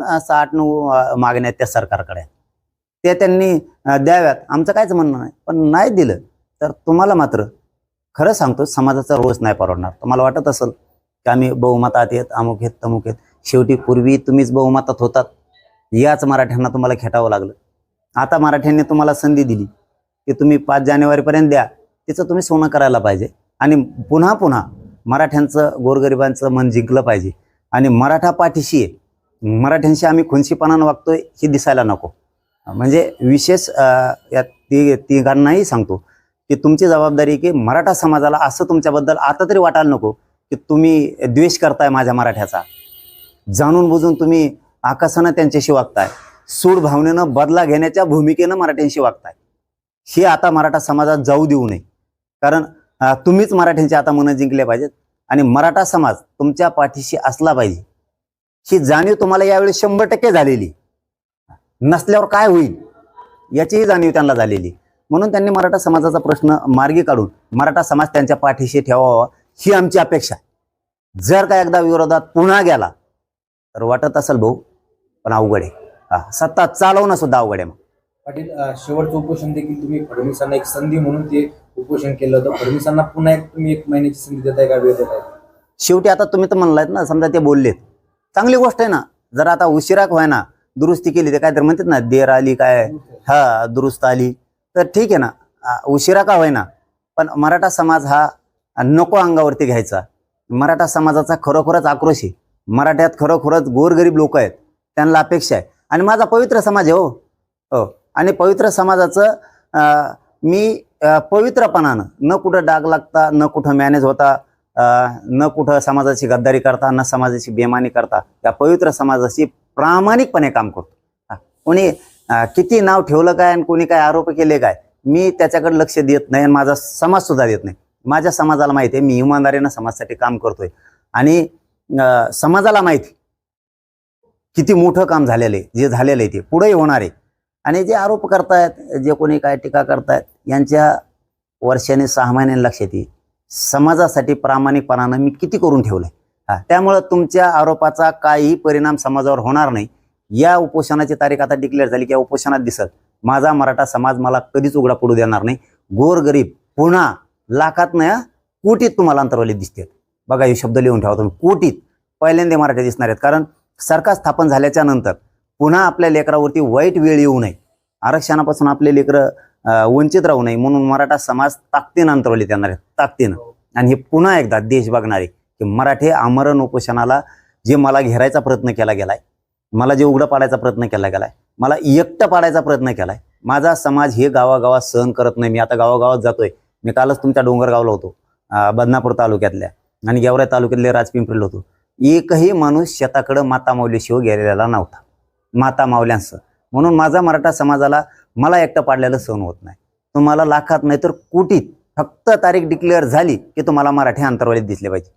साठ आठ नऊ मागण्या आहेत त्या सरकारकडे. ते त्या त्यांनी द्याव्यात. आमचं काहीच म्हणणं नाही. पण नाही दिलं तर तुम्हाला मात्र खरं सांगतो समाजाचा रोष नाही परवडणार. तुम्हाला वाटत असेल की आम्ही बहुमतात येत अमुक आहेत तमुक आहेत. शेवटी पूर्वी तुम्हीच बहुमतात होतात. याच मराठ्यांना तुम्हाला खेटावं लागलं. आता मराठ्यांनी तुम्हाला संधी दिली की तुम्ही पाच जानेवारीपर्यंत द्या. तिचं तुम्ही सोनं करायला पाहिजे. आणि पुन्हा पुन्हा मराठ्यांचं गोरगरिबांचं मन जिंकलं पाहिजे. आणि मराठा पाठीशी आहे. मराठ्यांशी आम्ही खुनशीपणानं वागतो हे दिसायला नको. म्हणजे विशेष या ती तिघांनाही सांगतो की तुमची जबाबदारी की मराठा समाजाला असं तुमच्याबद्दल आता तरी वाटायला नको की तुम्ही द्वेष करताय माझ्या मराठ्याचा. जाणून बुजून तुम्ही आकाशानं त्यांच्याशी वागताय. सूड भावनेनं बदला घेण्याच्या भूमिकेनं मराठ्यांशी वागताय. हे आता मराठा समाजात जाऊ देऊ नये. कारण तुम्हीच मराठ्यांची आता मनं जिंकले पाहिजेत. आणि मराठा समाज तुमच्या पाठीशी असला पाहिजे. ही जाणीव तुम्हाला यावेळी शंभर टक्के झालेली. नसल्यावर काय होईल? याचीही जाणीव त्यांना झालेली. म्हणून त्यांनी मराठा समाजाचा प्रश्न मार्गी काढून मराठा समाज त्यांच्या पाठीशी ठेवावा ही आमची अपेक्षा जर का एकदा विरोधात पुन्हा गेला तर वाटत असेल भाऊ पण अवघड आहे. हा, सत्ता चालवणं सुद्धा अवघड आहे मग. पाटील शेवटचं उपोषण देखील तुम्ही फडणवीसांना एक संधी म्हणून ते उपोषण केलं होतं. फडणवीसांना पुन्हा एक तुम्ही एक महिन्याची संधी देताय का? वेळ देताय? शेवटी आता तुम्ही तर म्हणलात ना समजा ते बोललेत. चांगली गोष्ट आहे ना. जर आता उशिराक व्हाय ना दुरुस्ती केली ते काय तर म्हणतात ना देर आली काय? हा दुरुस्त आली. तर ठीक आहे ना. उशिरा का होईना. पण मराठा समाज हा नको अंगावरती घ्यायचा. मराठा समाजाचा खरोखरच आक्रोश आहे. मराठ्यात खरोखरच गोरगरीब लोक आहेत. त्यांना अपेक्षा आहे. आणि माझा पवित्र समाज आहे हो. हो. आणि पवित्र समाजाचं मी पवित्रपणानं न कुठं डाग लागता न कुठं मॅनेज होता न कुठं समाजाची गद्दारी करता न समाजाची बेमानी करता या पवित्र समाजाशी प्रामाणिकपणे काम करतो. कोणी किती नाव ठेवलं काय आणि कोणी काय आरोप केले काय मी त्याच्याकडे लक्ष देत नाही आणि माझा समाज सुद्धा देत नाही. माझ्या समाजाला माहिती आहे मी इमानदारीनं समाजासाठी काम करतोय. आणि समाजाला माहिती किती मोठं काम झालेलं आहे जे झालेलं आहे ते पुढेही होणार आहे. आणि जे आरोप करतायत जे कोणी काय टीका करतायत यांच्या वर्षाने सहा महिन्याने लक्षात येईल समाजासाठी प्रामाणिकपणानं मी किती करून ठेवलंय? हा त्यामुळं तुमच्या आरोपाचा काहीही परिणाम समाजावर होणार नाही. या उपोषणाची तारीख आता डिक्लेअर झाली की या उपोषणात दिसत माझा मराठा समाज मला कधीच उघडा पडू देणार नाही. गोरगरीब पुन्हा लाखात नाही हा, कोटीत तुम्हाला अंतरवाले दिसतात बघा हे शब्द लिहून ठेवा तुम्ही. कोटीत. पहिल्यांदा मराठी दिसणार आहेत. कारण सरकार स्थापन झाल्याच्यानंतर पुन्हा आपल्या लेकरावरती वाईट वेळ येऊ नये. आरक्षणापासून आपले लेकरं वंचित राहू नये म्हणून मराठा समाज ताकदीनं अंतरवली देणार ताकदीनं. आणि हे पुन्हा एकदा देश बघणारे की मराठी आमरण उपोषणाला जे मला घेरायचा प्रयत्न केला गेलाय मला जे उघडं पाडायचा प्रयत्न केला गेलाय मला एकटं पाडायचा प्रयत्न केलाय माझा समाज हे गावागावात सहन करत नाही. मी आता गावागावात जातोय. मी कालच तुमच्या डोंगरगावला होतो बदनापूर तालुक्यातल्या आणि गेवराई तालुक्यातले राजपिंपरीला होतो. एकही माणूस शेताकडं माता माऊलीशिवाय गेलेला नव्हता. माता माऊल्यांसह म्हणून माझा मराठा समाजाला मला एकटं पाडलेलं सहन होत नाही. तुम्हाला लाखात नाही तर कोटीत फक्त तारीख डिक्लेअर झाली की तुम्हाला मराठी अंतर्वालीत दिसले पाहिजे.